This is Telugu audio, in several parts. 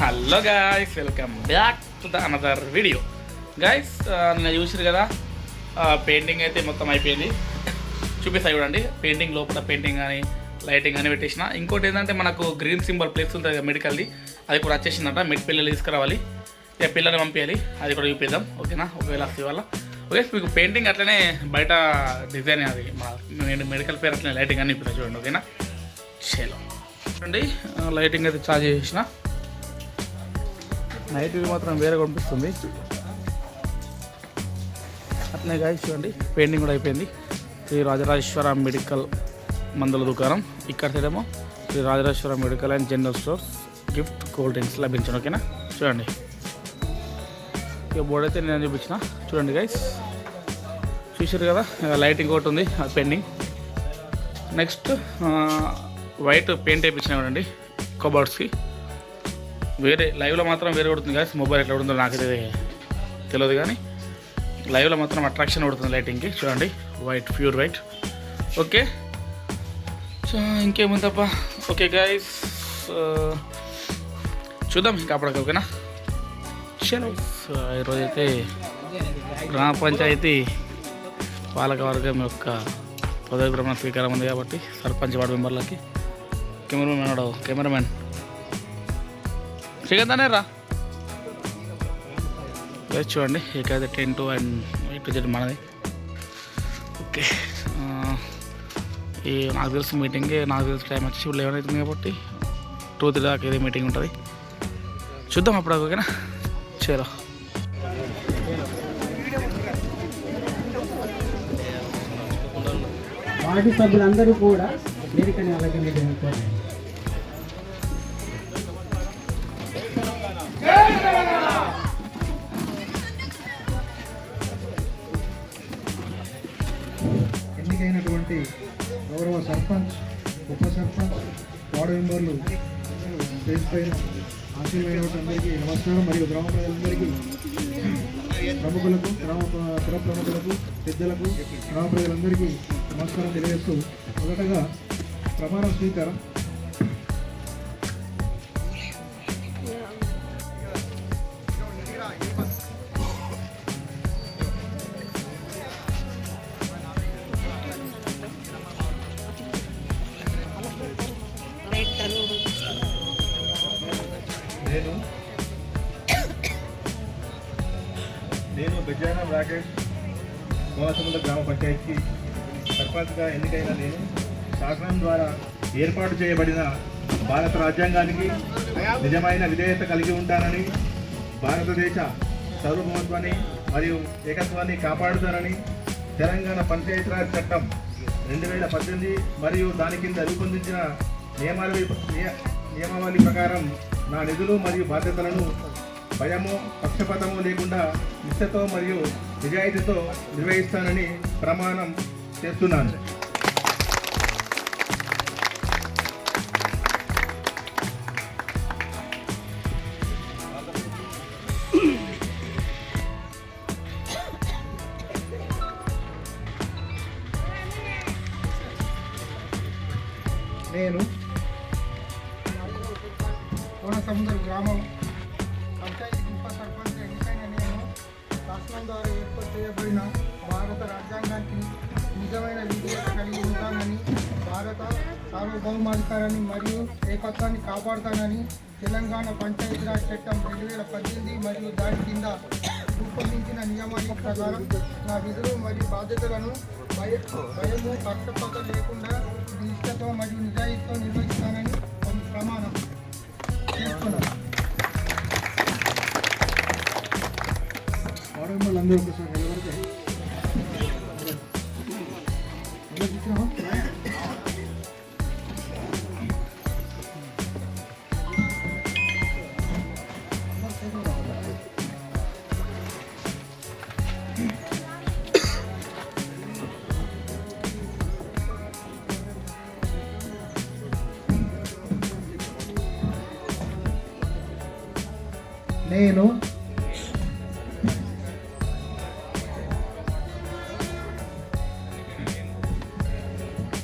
Hello guys welcome back to the another video guys నిన్న చూసారు కదా పెయింటింగ్ అయితే మొత్తం అయిపోయింది. చూపిస్తాయి చూడండి పెయింటింగ్ లోపల పెయింటింగ్ కానీ లైటింగ్ కానీ పెట్టేసిన. ఇంకోటి ఏంటంటే మనకు గ్రీన్ సింబల్ ప్లేస్ ఉంటుంది కదా మెడికల్ది అది కూడా వచ్చేసిందంట. మెడ్ పిల్లలు తీసుకురావాలి. ఇక పిల్లల్ని పంపించాలి అది కూడా చూపిద్దాం ఓకేనా? ఒకవేళ వస్తే వల్ల ఓకే మీకు పెయింటింగ్ అట్లనే బయట డిజైన్ అది. నేను మెడికల్ పేరు అట్లనే లైటింగ్ అని ఇప్పుడు చూడండి ఓకేనా? చలో. చూడండి లైటింగ్ అయితే చార్జ్ చేసిన నైట్ వ్యూ మాత్రం వేరే కనిపిస్తుంది. అట్లనే గాయస్ చూడండి పెయింటింగ్ కూడా అయిపోయింది. శ్రీ రాజరాజేశ్వర మెడికల్ మందుల దుకాణం. ఇక్కడ సైడ్ ఏమో Shri Rajarajeshwara medical and general stores gift cool drinks లభించను ఓకేనా? చూడండి. ఇక బోర్డు అయితే నేను చూపించిన. చూడండి గైస్ చూసారు కదా లైటింగ్ ఒకటి ఉంది అది పెండింగ్ నెక్స్ట్ వైట్ పెయింట్ వేయించిన చూడండి కబోర్డ్స్కి వేరే లైవ్లో మాత్రం వేరే కొడుతుంది కానీ మొబైల్ ఎట్లా ఉంటుందో నాకైతే తెలియదు కానీ లైవ్లో మాత్రం అట్రాక్షన్ పడుతుంది లైటింగ్కి చూడండి white pure white okay so ఇంకేముంది తప్ప ఓకే గాయస్ చూద్దాం ఇంకా అప్పటికి ఓకేనా చలో సో ఈరోజైతే గ్రామ పంచాయతీ పాలకవర్గం యొక్క పదవి ప్రమాణ స్వీకారం ఉంది కాబట్టి సర్పంచ్ వార్డు మెంబర్లకి. కెమెరామెన్ ఉన్నాడు కెమెరామెన్. శ్రీకాంత్ రా చూడండి ten to and eight to Z మనది ఓకే ఈ నాకు తెలిసిన మీటింగ్ నాకు తెలిసిన టైం వచ్చి లెవెన్ అవుతుంది కాబట్టి టూ త్రీ దాకా ఇదే మీటింగ్ ఉంటుంది. చూద్దాం అప్పుడు ఓకేనా? చలో. వార్డు సభ్యులందరూ కూడా వేదికని అలంకరించడం అయినటువంటి గౌరవ సర్పంచ్ ఉప సర్పంచ్ వార్డు మెంబర్లు స్టేజ్ పైన ఆశీర్వైనటువంటి నమస్కారం. మరియు గ్రామ ప్రజలందరికీ ప్రముఖులకు గ్రామ ప్ర- పుర ప్రముఖులకు పెద్దలకు గ్రామ ప్రజలందరికీ నమస్కారం తెలియజేస్తూ మొదటగా ప్రమాణ స్వీకారం. నేను నేను బెజ్జానం బ్రాకెట్ కోనసముద్ర గ్రామ పంచాయతీకి సర్పంచ్గా ఎన్నికైన నేను శాసనం ద్వారా ఏర్పాటు చేయబడిన భారత రాజ్యాంగానికి నిజమైన విధేయత కలిగి ఉంటానని భారతదేశ సార్వభౌమత్వాన్ని మరియు ఏకత్వాన్ని కాపాడుతానని తెలంగాణ పంచాయతీరాజ్ చట్టం రెండు వేల పద్దెనిమిది మరియు దాని కింద రూపొందించిన నియమాల నియమావళి ప్రకారం నా నిధులు మరియు బాధ్యతలను భయము పక్షపాతము లేకుండా నిష్ఠతో మరియు నిజాయితీతో నిర్వహిస్తానని ప్రమాణం చేస్తున్నాను. నేను కోనసముద్ర గ్రామం. పంచాయతీ ఉప సర్పంచ్ ఎన్నికైన నేను శాసనం ద్వారా ఏర్పాటు చేయబడిన భారత రాజ్యాంగానికి నిజమైన విధేయత కలిగి ఉంటానని భారత సార్వభౌమాధికారాన్ని మరియు ఏకత్వాన్ని కాపాడుతానని తెలంగాణ పంచాయతీరాజ్ చట్టం రెండు వేల పద్దెనిమిది మరియు దాని కింద రూపొందించిన నియమాల ప్రకారం నా విధులు మరియు బాధ్యతలను భయ భయము పక్షపాతం లేకుండా నిష్ఠతో మరియు నిజాయితీతో నిర్వహిస్తానని నేను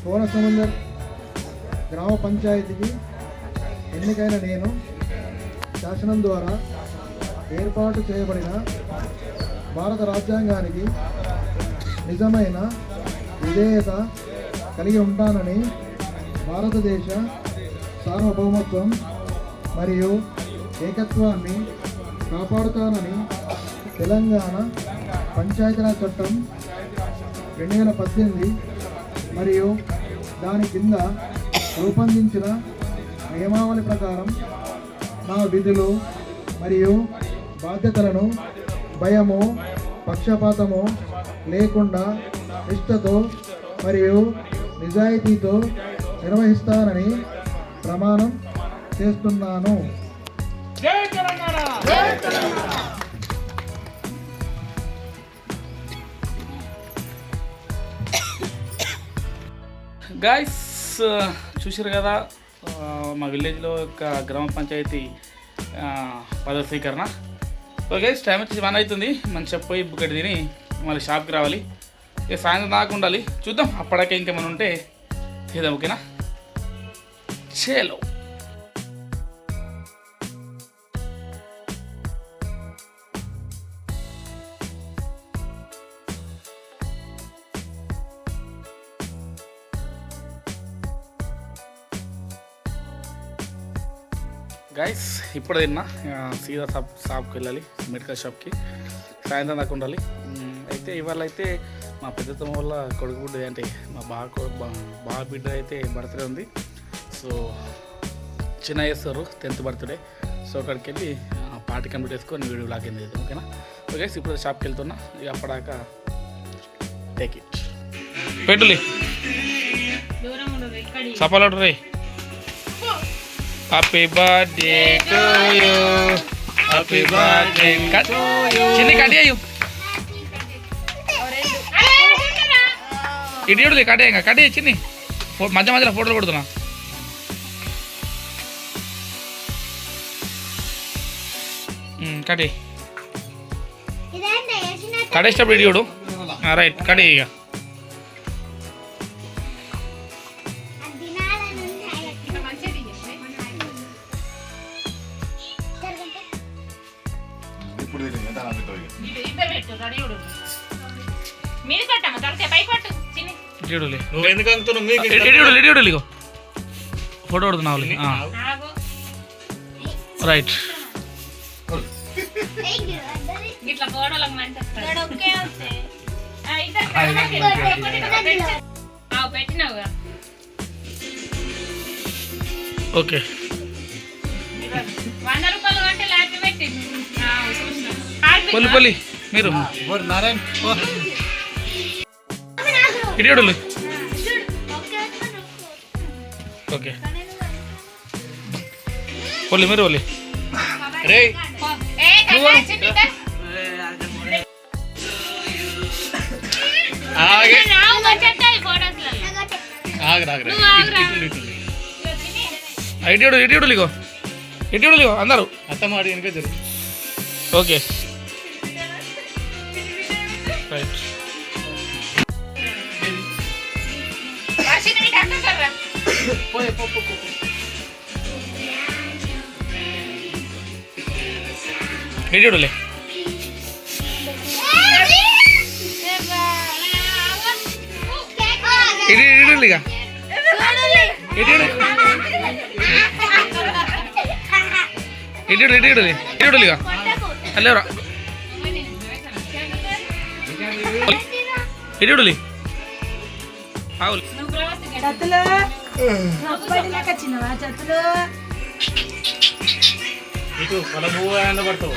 కోనసముద్ర గ్రామ పంచాయతీకి ఎన్నికైన నేను శాసనం ద్వారా ఏర్పాటు చేయబడిన భారత రాజ్యాంగానికి నిజమైన విధేయత కలిగి ఉంటానని భారతదేశ సార్వభౌమత్వం మరియు ఏకత్వాన్ని కాపాడుతానని తెలంగాణ పంచాయతీరాజ్ చట్టం రెండు వేల పద్దెనిమిది మరియు దాని కింద రూపొందించిన నియమావళి ప్రకారం నా విధులు మరియు బాధ్యతలను భయము పక్షపాతము లేకుండా నిష్ఠతో మరియు నిజాయితీతో నిర్వహిస్తానని ప్రమాణం చేస్తున్నాను. గాయస్ uh, చూసారు కదా మా విలేజ్లో యొక్క గ్రామ పంచాయతీ ఆ, పదవ స్వీకరణ ఓకే టైం వచ్చి వన్ అవుతుంది. మంచిగా పోయి బుక్కటి తిని మళ్ళీ షాప్కి రావాలి. ఇక సాయంత్రం దాకా ఉండాలి. చూద్దాం అప్పటికే ఇంకేమైనా ఉంటే. చేద్దాం ఓకేనా? చేలో. గైస్ ఇప్పుడు తిన్నా. సీదా షాప్ షాప్కి వెళ్ళాలి మెడికల్ షాప్కి. సాయంత్రం దాకా ఉండాలి. అయితే ఇవాళ అయితే మా పెద్దతమ్మ వల్ల కొడుకు బిడ్డ అంటే మా బాగా బాగా బిడ్డ అయితే బర్త్డే ఉంది. సో చిన్న చేస్తారు టెన్త్ బర్త్డే. సో అక్కడికి వెళ్ళి పార్టీ కంప్లీట్ చేసుకొని వీడియో బ్లాగ్ అయింది ఓకేనా? ఓకే గైస్ ఇప్పుడు షాప్కి వెళ్తున్నా. ఇక అప్పడాక టేక్ ఇట్ పెట్టులి దూరం ఉండదు ఇక్కడ సఫలం రే happy birthday to you happy birthday చిన్ని కట్ అయ్యు ఇడియోడు కట్ అయ్యా కట్ అయ్యి చిన్ని. మధ్య మధ్యలో ఫోటోలు కొడుతున్నా. అయ్యి కడేసేటప్పుడు ఇడియోడు రైట్ కట్ అయ్యి ఇక. ఇప్పుడు తెలియదు ఎంత నాకు కట్టమ్మ పై పట్టు చిన్ని. నువ్వు ఎందుకు అంటున్నావు? మీకు ఇగో. ఫోటో కొడుతున్నావు రైట్. ఇట్లా గోడలకు మంట పెట్టినావుగా. ఓకే. వంద రూపాయలు అంటే లాంటి పెట్టి ఆ, చూసినా. కాల్ పొల్లి పెట్టు. పొల్లి మీరు ఇడియోడులు ఓకే పొల్లి మీరు పొల్లి పో. ఏ, కట్టా, చిన్ని, దా. రావు వచ్చేస్తాయి ఫోటోస్లలో. నువ్వు ఆగురా. ఇదిగో చిన్ని. ఇడియోడు ఇడియోడు ఇగో ఇగో అందరూ? అత్తమాడి వెనక జరుగు ఓకే రైట్ వర్షిని ఇటు అంతా కర్రా. ఇడియోడులే ఇడి ఇడియోడు ఇక ఇడియోడు ఇడియోడు ఇడియోడు ఇడియోడు ఇక అల్లేవరా ఇడియోడులి ఆవులు నువ్వు ప్రవాసి గడి. చతులు అప్పటిలాగా చిన్నవా చతులు ఇటు మన నువ్వు ఆయన పడతావు